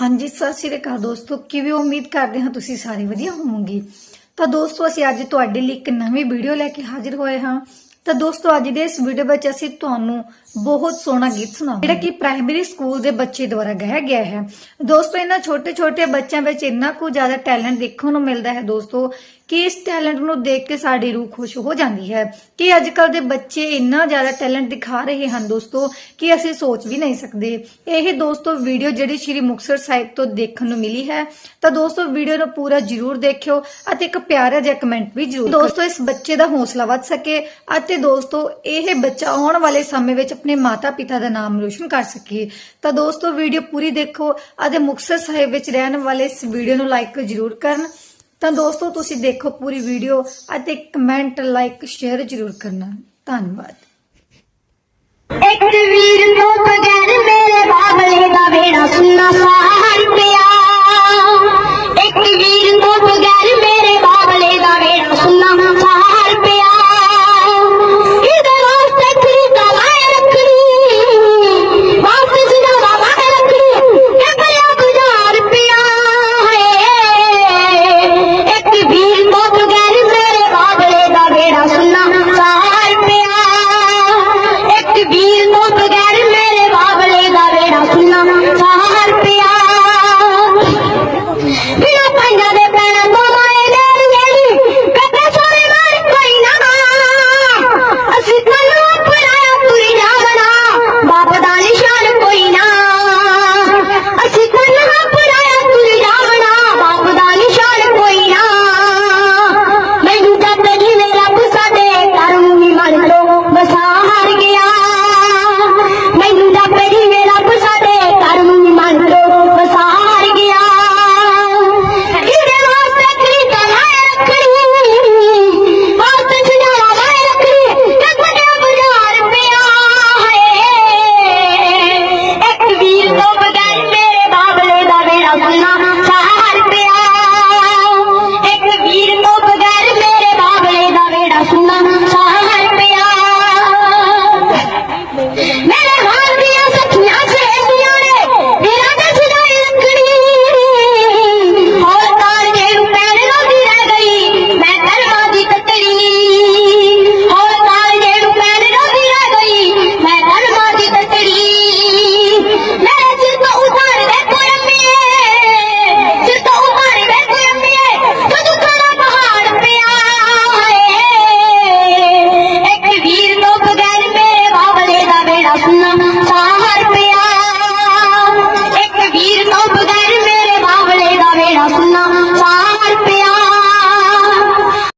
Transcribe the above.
ਹਾਂਜੀ, ਸਤਿ ਸ਼੍ਰੀ ਅਕਾਲ ਦੋਸਤੋ। ਕਿਵੇਂ ਉਮੀਦ ਕਰਦੇ ਹਾਂ ਤੁਸੀਂ ਸਾਰੇ ਵਧੀਆ ਹੋਵੋਗੇ। ਤਾਂ ਦੋਸਤੋ, ਅਸੀਂ ਅੱਜ ਤੁਹਾਡੇ ਲਈ ਇੱਕ ਨਵੀਂ ਵੀਡੀਓ ਲੈ ਕੇ ਹਾਜ਼ਰ ਹੋਏ ਹਾਂ। ਤਾਂ ਦੋਸਤੋ, ਅੱਜ ਦੇ ਇਸ ਵੀਡੀਓ ਵਿੱਚ ਅਸੀਂ ਤੁਹਾਨੂੰ ਬਹੁਤ ਸੋਹਣਾ ਗੀਤ ਸੁਣਾਵਾਂਗੇ। ਜਿਹੜਾ ਕਿ ਪ੍ਰਾਇਮਰੀ ਸਕੂਲ ਦੇ ਬੱਚੇ ਦੁਆਰਾ ਗਾਇਆ ਗਿਆ ਹੈ। ਦੋਸਤੋ, ਇਹਨਾਂ ਛੋਟੇ ਛੋਟੇ ਬੱਚਿਆਂ ਵਿੱਚ ਇੰਨਾ ਕੁ ਜ਼ਿਆਦਾ ਟੈਲੈਂਟ ਦੇਖਣ ਨੂੰ ਮਿਲਦਾ ਹੈ ਦੋਸਤੋ ਕਿ ਇਸ ਟੈਲੈਂਟ ਨੂੰ ਦੇਖ ਕੇ ਸਾਡੀ ਰੂਹ ਖੁਸ਼ ਹੋ ਜਾਂਦੀ ਹੈ ਕਿ ਅੱਜ ਕੱਲ ਦੇ ਬੱਚੇ ਇੰਨਾ ਜ਼ਿਆਦਾ ਟੈਲੈਂਟ ਦਿਖਾ ਰਹੇ ਹਨ ਦੋਸਤੋ ਕਿ ਅਸੀਂ ਸੋਚ ਵੀ ਨਹੀਂ ਸਕਦੇ। ਇਹ ਦੋਸਤੋ ਵੀਡੀਓ ਜਿਹੜੀ ਸ਼੍ਰੀ ਮੁਕਤਸਰ ਸਾਹਿਬ ਤੋਂ ਦੇਖਣ ਨੂੰ ਮਿਲੀ ਹੈ। ਤਾਂ ਦੋਸਤੋ ਵੀਡੀਓ ਨੂੰ ਪੂਰਾ ਜ਼ਰੂਰ ਦੇਖਿਓ ਅਤੇ ਇੱਕ ਪਿਆਰਾ ਜਿਹਾ ਕਮੈਂਟ ਵੀ ਜ਼ਰੂਰ ਦੋਸਤੋ ਇਸ ਬੱਚੇ ਦਾ ਹੌਸਲਾ ਵੱਧ ਸਕੇ ਅਤੇ ਦੋਸਤੋ ਇਹ ਬੱਚਾ ਆਉਣ ਵਾਲੇ ਸਮੇਂ ਵਿੱਚ ਆਪਣੇ ਮਾਤਾ-ਪਿਤਾ ਦਾ ਨਾਮ ਰੋਸ਼ਨ ਕਰ ਸਕੇ। ਤਾਂ ਦੋਸਤੋ ਵੀਡੀਓ ਪੂਰੀ ਦੇਖੋ ਅਤੇ ਮੁਕਤਸਰ ਸਾਹਿਬ ਵਿੱਚ ਰਹਿਣ ਵਾਲੇ ਇਸ ਵੀਡੀਓ ਨੂੰ ਲਾਈਕ ਜ਼ਰੂਰ ਕਰਨ। ਤਾਂ ਦੋਸਤੋ, ਤੁਸੀਂ ਦੇਖੋ ਪੂਰੀ ਵੀਡੀਓ ਅਤੇ ਕਮੈਂਟ ਲਾਈਕ ਸ਼ੇਅਰ ਜ਼ਰੂਰ ਕਰਨਾ। ਧੰਨਵਾਦ। ਇੱਕ ਵੀਰ ਤੋਂ